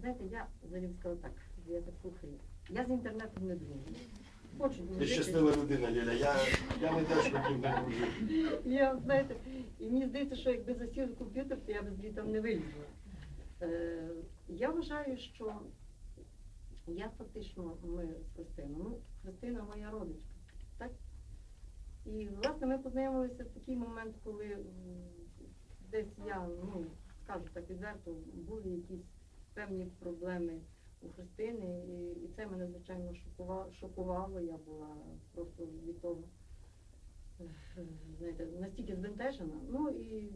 Знаєте, я взагалі сказала так, я так слухаю. Я з інтернетом не дружу. Хочу Ти щаслива людина, Ліля. Я, я не теж хотів не дружити. Я, знаєте, і мені здається, що якби засів комп'ютер, то я б звідти не вилізла. Е, я вважаю, що я фактично, ми з Христиною, ну, Христина моя родичка, так? І, власне, ми познайомилися в такий момент, коли десь я, ну, скажу так відверто, були якісь певні проблеми у Христини, і, і це мене, звичайно, шокувало, шокувало. Я була просто від того знаєте, настільки збентежена. Ну і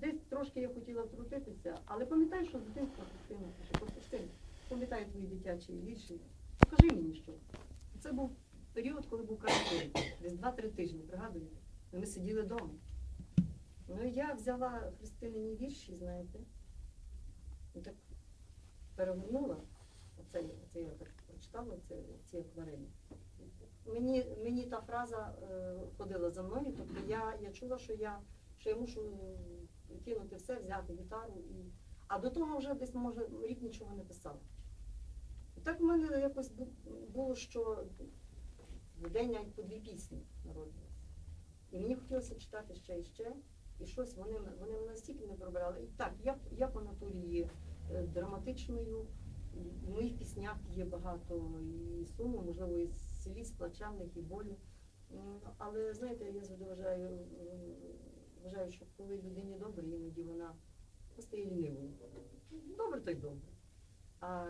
десь трошки я хотіла втрутитися, але пам'ятаю, що з дитинства Христина Христина, пам'ятаю твої дитячі вірші, покажи мені що. Це був період, коли був карантин, десь 2-3 тижні, пригадуєте. Ми сиділи вдома. Ну і я взяла Христинині вірші, знаєте, так перегорнула. Оце, оце я так прочитала, це, ці акварелі мені, мені та фраза е, ходила за мною, тобто я, я чула, що я, що я мушу кинути все, взяти гітару. І... А до того вже десь, може, рік нічого не писала. І так в мене якось було, що в день навіть по дві пісні народилися. І мені хотілося читати ще і ще, і щось вони, вони мене настільки не пробирали. І так, я, я по натурі є е, драматичною, в моїх піснях є багато і суму, можливо, і сліз, плачевних, і болю. Але знаєте, я завжди вважаю, вважаю, що коли людині добре, іноді вона стає лінивою. Добре, то й добре. А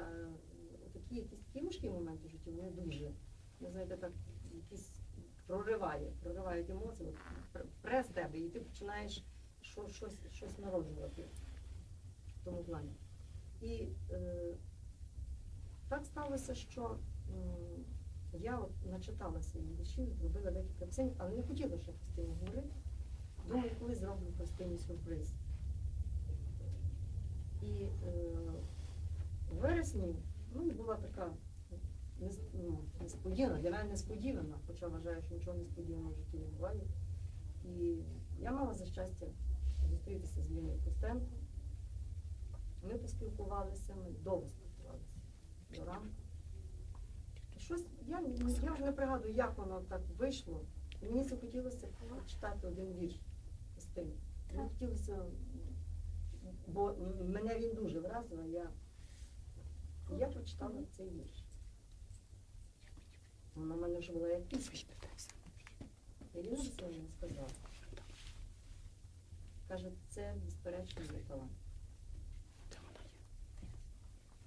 такі якісь такі моменти в житті, вони дуже, ви знаєте, так якісь прориває, проривають емоції, прес тебе, і ти починаєш що- щось, щось народжувати в тому плані. І е, так сталося, що м, я от начиталася її віршів, зробила декілька пісень, але не хотіла ще Христині говорити. Думаю, коли зроблю Христині сюрприз. І е, в вересні ну, була така ну, несподівана, для мене несподівана, хоча вважаю, що нічого несподіваного в житті не буває. І я мала за щастя зустрітися з Ліною Костенко. Ми поспілкувалися, ми довго спілкувалися до ранку. Щось, я, я вже не пригадую, як воно так вийшло. І мені захотілося читати один вірш Христини. Мені хотілося, бо мене він дуже вразив, а я, я прочитала цей вірш. Вона в мене вже була як пісня. Ірина Васильівна сказала. Каже, це безперечно мій талант.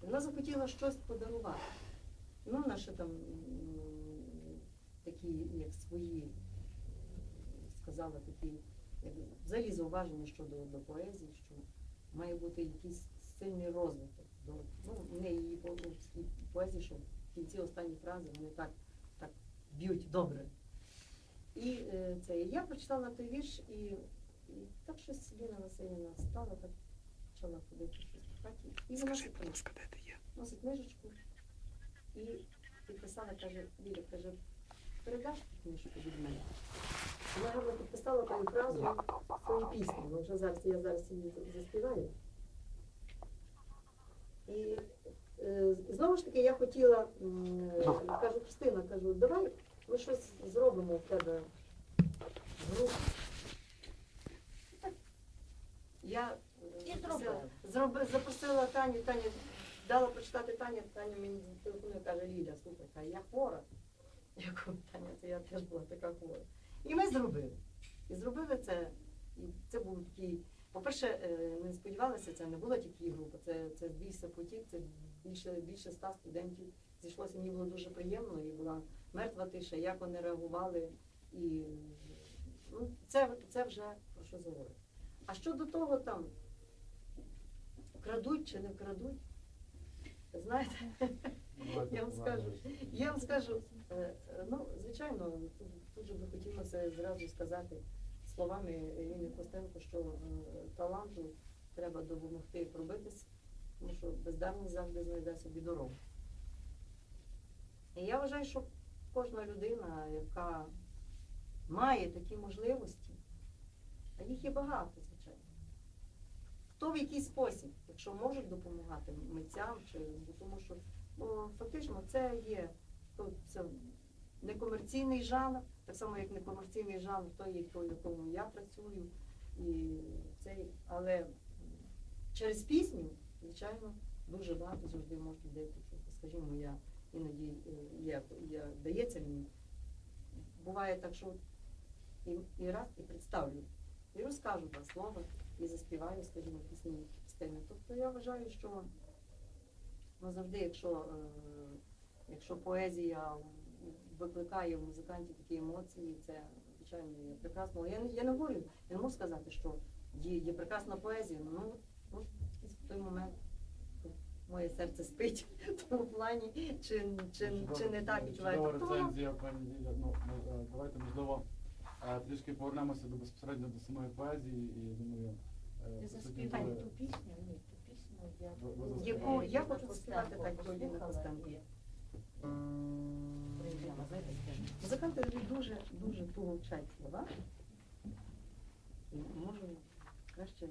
Вона захотіла щось подарувати. Ну, вона там такі, як свої, сказала такі, взагалі зауваження щодо до поезії, що має бути якийсь сильний розвиток. До, ну, в неї її поезії, що в кінці останні фрази вони так, так б'ють добре. І е, це, я прочитала той вірш, і, і так щось Ліна Васильівна стала, так почала ходити щось по хаті. І вона будь ласка, де ти є? носить книжечку і підписала, каже, Ліля, каже, передаш книжку від мене. Вона гарно підписала тою фразою свою пісню, бо вже зараз я зараз її заспіваю. І е, знову ж таки я хотіла, м, кажу, Христина, кажу, давай ми щось зробимо в тебе в групі. Я е, І зробила. зроби- запросила Таню, Таня дала прочитати Таня, Таня мені телефонує, каже, Ліля, слухай, каже, я хвора. Я кажу, Таня, це я теж була така хвора. І ми зробили. І зробили це. І це був такий. По-перше, е, ми не сподівалися, це не була тільки група, це, це збільшився потік, це більше, більше ста студентів. Зійшлося, мені було дуже приємно, і була мертва тиша, як вони реагували. І ну, це, це вже про що говорить. А щодо того там, крадуть чи не крадуть, знаєте, я вам скажу, я вам скажу, ну, звичайно, тут же би хотілося зразу сказати словами Ліни Костенко, що е, таланту треба допомогти пробитися, тому що бездарність завжди знайде собі дорогу. І я вважаю, що кожна людина, яка має такі можливості, а їх є багато, звичайно. Хто в який спосіб, якщо можуть допомагати митцям, чи тому що бо фактично це є це некомерційний жанр, так само як некомерційний жанр, той, той, в якому я працюю, і цей, але через пісню, звичайно, дуже багато завжди можуть людей почути. Скажімо, я іноді е, я, я дається мені. Буває так, що і, і раз і представлю, і розкажу два слова, і заспіваю, скажімо, пісні з теми. Тобто я вважаю, що ну, завжди, якщо, е, якщо поезія викликає в музикантів такі емоції, це звичайно є прекрасно. Я не, я не говорю, я не можу сказати, що є, є прекрасна поезія. Ну, ну в той момент моє серце спить в тому плані, чи, чи, чи не так відчувається. Чудова Тобто рецензія, пані Ліля. Ну, ми, е, давайте, можливо, е, трішки повернемося до безпосередньо до самої поезії і я думаю, е, заспівай були- ту пісню, ні, ту пісню я Ви- ви ну, Я хочу заспівати так, як Ліна послухала Костенко. Музиканти дуже дуже туго вчать слова. Можу краще